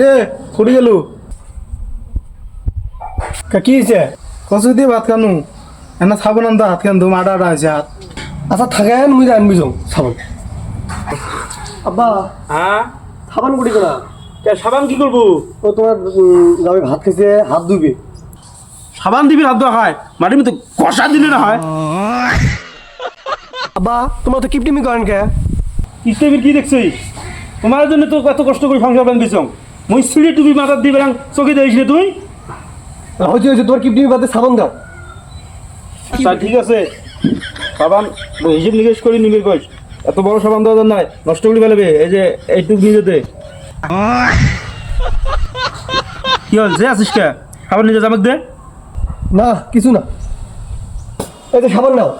রে গেল? কি হয়েছে কচু দিয়ে ভাত খানু। এনা তো হাত খান ধুম আছে হাত। আচ্ছা আনবি যাও সাবান আব্বা হ্যাঁ সাবান কে সাবান কি করব ও তোমার যাবে ভাত খেয়েছে হাত ধুবে। সাবান দিবি হাত ধোয়া হয়। মাটির মতো কষা দিলে না হয় আব্বা তোমার তো কিপটিমি করেন কে? কি দেখছিস তোমার জন্য তো এত কষ্ট করে সংসার বান্ধিছ মই সিঁড়ি টুপি মাথার দিবে চোখে দিয়েছি তুই? হয়েছে হয়েছে তোমার কিপটিমি বাদে সাবান দাও। আচ্ছা ঠিক আছে। সাবান হিসেব নিকেশ করি নিবে কইস এত বড় সাবান দেওয়া নাই নষ্ট করে ফেলবে। এই যে এইটুক নিয়ে যেতে কি হল যে আছিস কে? খাবার নিজে জামাক দে। না কিছু না। এই তো সাবান নাও।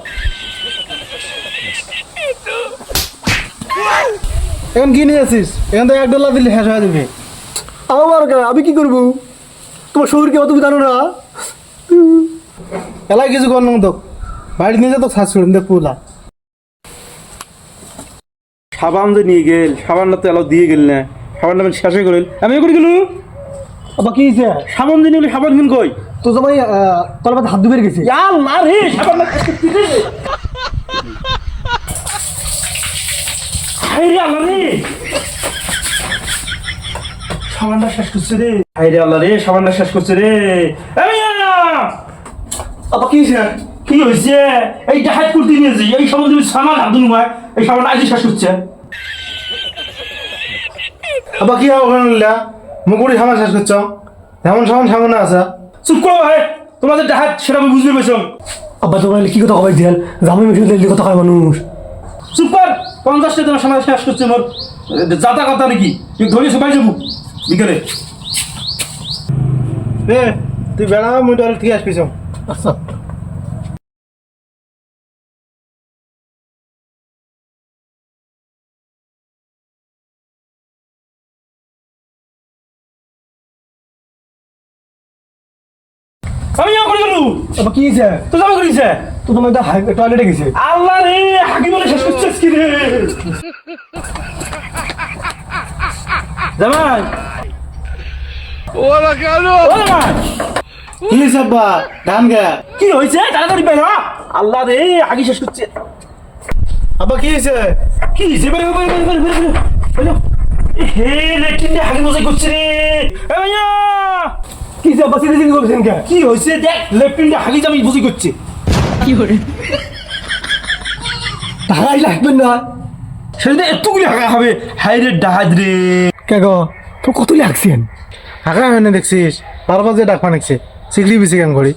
এখন কি নিয়ে আসিস? এখান থেকে এক ডলার দিলে শেষ হয়ে যাবে। আমার কেন আমি কি করব? তোমার শরীরকে অত জানো না? এলাই কিছু কর না তো বাড়ি নিয়ে যা তো শ্বাস করুন দেখ পুলা। সাবান যে নিয়ে গেল সাবানটা তো এলাও দিয়ে গেল না। সাবানটা আমি শেষে করিল। আমি করে গেল? আব্বা কি হয়েছে সাবান দিয়ে নিলে সাবান কিন কই তো তোমার বাদে হাত ধুবে গেছে। আল্লাহ রে সাবান হাই রে আল্লাহ রে। সাবানটা শেষ করছে রে। হাই রে আল্লাহ রে সাবানটা শেষ করছে রে। এই কি হয়েছে? কি হয়েছে? এই ডাহাত করতে নিয়েছি এই সাবান তুমি সামান হাত নয় এই সাবানটা আজই শেষ করছে আবার কি হবে ওখানে নিলা? সামান শেষ করছ? যেমন সামান সামনে আছে। চুপ করো ভাই। তোমাদের ডাহাত সেটা আমি বুঝতে পেরেছ। আব্বা তোমার কি কথা কবাই দিয়াল? জামাই মেশিন কথা কয় মানুষ? চুপ কর। পঞ্চাশটা তোমার সামনে শেষ করছে মোর। যাতা কথা নাকি? তুই ধরে সবাই যাব? বিকেলে। রে তুই বেড়া মুই টয়লেট থেকে আসবিস আচ্ছা। আমি করে কি হয়েছে? তো জামা করিছে তো তোমার টয়লেটে গেছে। আল্লাহ রে হাকি বলে শেষ করছিস কি রে? জামাই। ওরা কেন? জামাই কি ধান গা। কি হয়েছে? তাড়াতাড়ি বের আল্লাহ রে আগে শেষ করছে। আব্বা কি হয়েছে? কি হয়েছে? বের বের বের বের বের বের হে। লেটিন হাগি মজাই করছে রে। এ ভাইয়া! কি হয়েছে আব্বা সিরিয়াস করছেন কে কি হয়েছে দেখ লেফটিন দিয়ে হাগি জামি বুঝি করছে। ঢাকাই লাগবেন না। সেটা এতগুলি হাগা হবে। হাই রে ডাহাত রে। কে গো? তো কত লাগছেন হাঁকা হয় না দেখছিস? বারবার যে ডাক পানিছে সিগড়ি বিসি গান করি?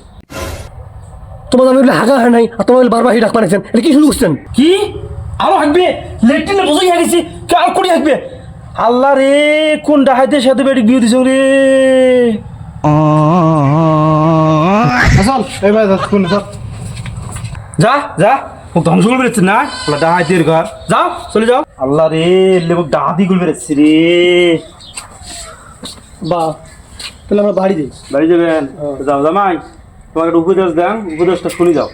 তোমার আমি হাগা হয় নাই আর তোমার বারবার ডাক পাঠাচ্ছেন এটা কি শুরু করছেন? কি? আরও হাঁকবে লেট্রিনে বসে গেছে কে আর করে হাঁকবে আল্লাহ রে কোন ডাহাইতে সাথে বেড়ে বিয়ে দিছ রে? আসল এবার কোন সব যা। যা ও ধ্বংস করে বেড়েছে না? ওলা ডাহাইতের ঘর যাও চলে যাও। আল্লাহ রে লেবু ডাহাতি করে বেড়েছে রে। বা তাহলে আমরা বাড়ি যাই। বাড়ি যাবেন? যাও জামাই। তোমাকে একটা উপদেশ দেন উপদেশটা শুনে যাও।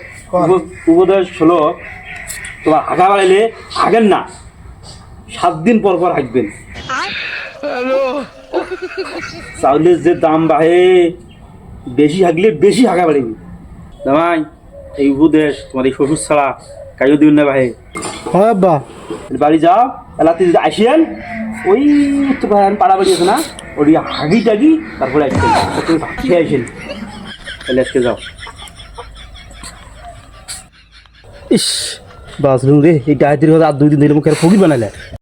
উপদেশ হলো তোমার আগা বাড়াইলে আগেন না সাত দিন পর পর হাঁকবেন চাউলের যে দাম বাড়ে বেশি হাগলে বেশি হাগা বাড়িবি। জামাই এই উপদেশ তোমার এই শ্বশুর ছাড়া কাইও দিন না ভাই হয় আব্বা বাড়ি যাও এলাতে যদি আসিয়েন ওই তোমার পাড়া বাড়ি আছে না ওই হাগি টাগি তারপরে ভাত খেয়ে আসেন তাহলে আজকে যাও। ইস বাসরুম রে এই গায়ত্রীর কথা আর দুই দিন ধরে মুখে ফুগি বানাইলে।